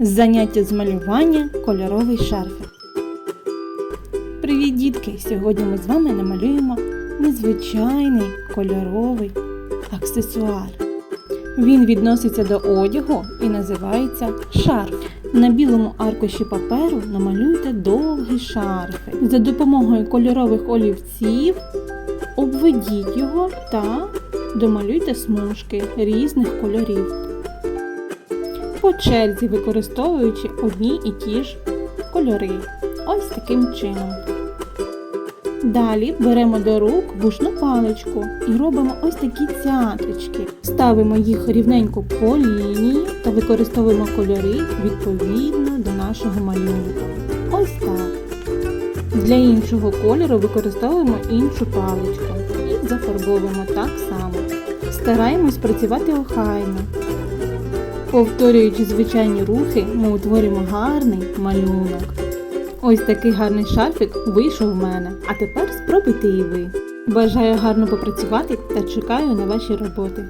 Заняття з малювання кольоровий шарфик. Привіт, дітки! Сьогодні ми з вами намалюємо незвичайний кольоровий аксесуар. Він відноситься до одягу і називається шарф. На білому аркуші паперу намалюйте довгі шарфи. За допомогою кольорових олівців обведіть його та домалюйте смужки різних кольорів. По черзі використовуючи одні і ті ж кольори. Ось таким чином. Далі беремо до рук вушну паличку і робимо ось такі цяточки. Ставимо їх рівненько по лінії та використовуємо кольори відповідно до нашого малюнка. Ось так. Для іншого кольору використовуємо іншу паличку і зафарбовуємо так само. Стараємось працювати охайно. Повторюючи звичайні рухи, ми утворюємо гарний малюнок. Ось такий гарний шарфік вийшов у мене. А тепер спробуйте і ви. Бажаю гарно попрацювати та чекаю на ваші роботи.